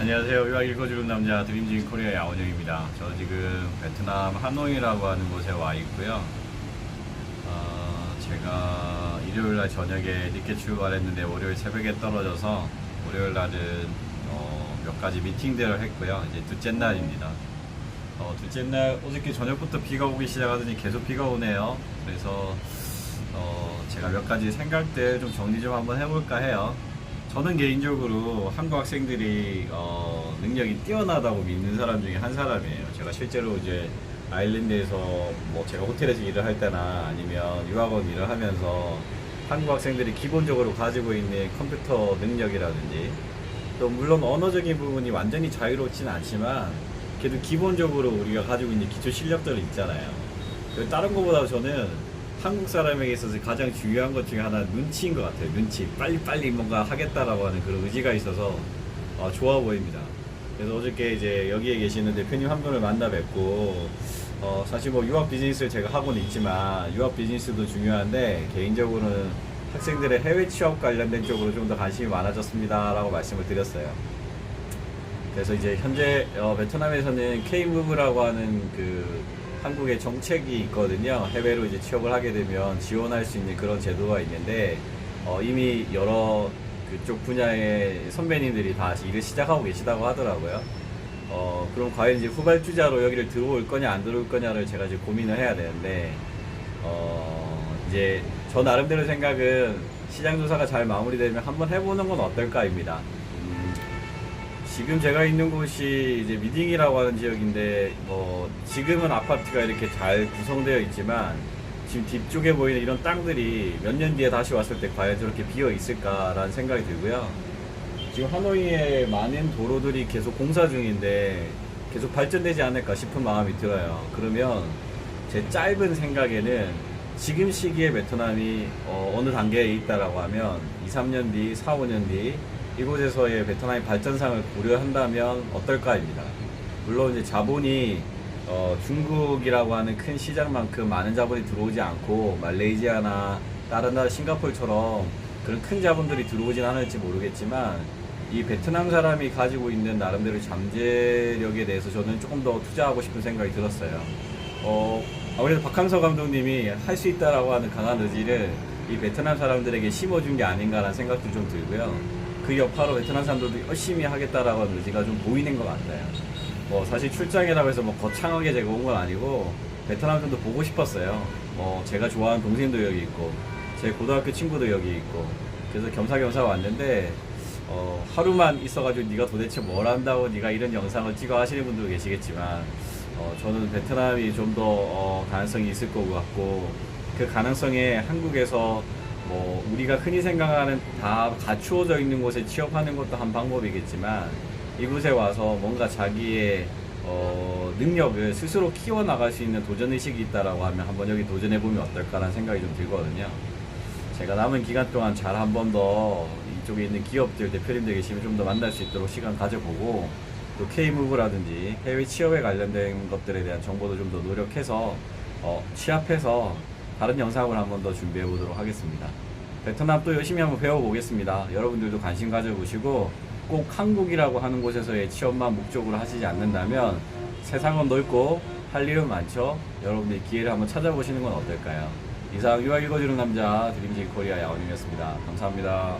안녕하세요. 유학 읽어주는 남자 드림진 코리아 야원영입니다. 저 지금 베트남 하노이라고 하는 곳에 와 있고요. 어, 제가 일요일 날 저녁에 늦게 출발했는데 월요일 새벽에 떨어져서 월요일 날은 어, 몇 가지 미팅들을 했고요. 이제 둘째 날입니다. 어, 둘째 날 어저께 저녁부터 비가 오기 시작하더니 계속 비가 오네요. 그래서 어, 제가 몇 가지 생각들 좀 정리 좀 한번 해볼까 해요. 저는 개인적으로 한국 학생들이 어, 능력이 뛰어나다고 믿는 사람 중에 한 사람이에요. 제가 실제로 이제 아일랜드에서 뭐 제가 호텔에서 일을 할 때나 아니면 유학원 일을 하면서 한국 학생들이 기본적으로 가지고 있는 컴퓨터 능력이라든지 또 물론 언어적인 부분이 완전히 자유롭지는 않지만 그래도 기본적으로 우리가 가지고 있는 기초 실력들은 있잖아요. 그 다른 것보다 저는 한국 사람에게 있어서 가장 중요한 것 중에 하나는 눈치인 것 같아요. 눈치. 빨리빨리 뭔가 하겠다라고 하는 그런 의지가 있어서 어, 좋아 보입니다. 그래서 어저께 이제 여기에 계시는 대표님 한 분을 만나 뵙고 어, 사실 뭐 유학 비즈니스를 제가 하고는 있지만 유학 비즈니스도 중요한데 개인적으로는 학생들의 해외 취업 관련된 쪽으로 좀 더 관심이 많아졌습니다라고 말씀을 드렸어요. 그래서 이제 현재 어, 베트남에서는 K-무브라고 하는 그 한국의 정책이 있거든요. 해외로 이제 취업을 하게 되면 지원할 수 있는 그런 제도가 있는데 어, 이미 여러 그쪽 분야의 선배님들이 다 일을 시작하고 계시다고 하더라고요. 어, 그럼 과연 이제 후발주자로 여기를 들어올 거냐 안 들어올 거냐를 제가 이제 고민을 해야 되는데 어, 이제 저 나름대로 생각은 시장 조사가 잘 마무리되면 한번 해보는 건 어떨까입니다. 음, 지금 제가 있는 곳이 이제 미딩이라고 하는 지역인데 뭐 지금은 아파트가 이렇게 잘 구성되어 있지만 지금 뒤쪽에 보이는 이런 땅들이 몇 년 뒤에 다시 왔을 때 과연 저렇게 비어 있을까라는 생각이 들고요. 지금 하노이에 많은 도로들이 계속 공사 중인데 계속 발전되지 않을까 싶은 마음이 들어요. 그러면 제 짧은 생각에는 지금 시기에 베트남이 어, 느 단계에 있다라고 하면 2, 3년 뒤, 4, 5년 뒤 이곳에서의 베트남의 발전상을 고려한다면 어떨까입니다. 물론 이제 자본이 어, 중국이라고 하는 큰 시장만큼 많은 자본이 들어오지 않고 말레이시아나 다른 나라 싱가포르처럼 그런 큰 자본들이 들어오진 않을지 모르겠지만 이 베트남 사람이 가지고 있는 나름대로 잠재력에 대해서 저는 조금 더 투자하고 싶은 생각이 들었어요. 어, 아무래도 박항서 감독님이 할 수 있다라고 하는 강한 의지를 이 베트남 사람들에게 심어준 게 아닌가라는 생각도 좀 들고요. 그 여파로 베트남 사람들도 열심히 하겠다라고 하는 의지가 좀 보이는 것 같아요. 뭐 사실 출장이라고 해서 뭐 거창하게 제가 온 건 아니고 베트남 좀더 보고 싶었어요. 뭐 제가 좋아하는 동생도 여기 있고 제 고등학교 친구도 여기 있고 그래서 겸사겸사 왔는데 어, 하루만 있어가지고 네가 도대체 뭘 한다고 네가 이런 영상을 찍어 하시는 분도 계시겠지만 어, 저는 베트남이 좀더 어, 가능성이 있을 것 같고 그 가능성에 한국에서 뭐 우리가 흔히 생각하는 다 갖추어져 있는 곳에 취업하는 것도 한 방법이겠지만 이곳에 와서 뭔가 자기의 어, 능력을 스스로 키워나갈 수 있는 도전의식이 있다라고 하면 한번 여기 도전해보면 어떨까라는 생각이 좀 들거든요. 제가 남은 기간 동안 잘 한 번 더 이쪽에 있는 기업들 대표님들 계시면 좀 더 만날 수 있도록 시간 가져보고 또 K무브라든지 해외 취업에 관련된 것들에 대한 정보도 좀 더 노력해서 어, 취합해서 다른 영상을 한 번 더 준비해 보도록 하겠습니다. 베트남 또 열심히 한번 배워보겠습니다. 여러분들도 관심 가져보시고 꼭 한국이라고 하는 곳에서의 취업만 목적으로 하시지 않는다면 세상은 넓고 할 일은 많죠. 여러분들 기회를 한번 찾아보시는 건 어떨까요? 이상 유학 읽어주는 남자 드림직 코리아 야원이었습니다. 감사합니다.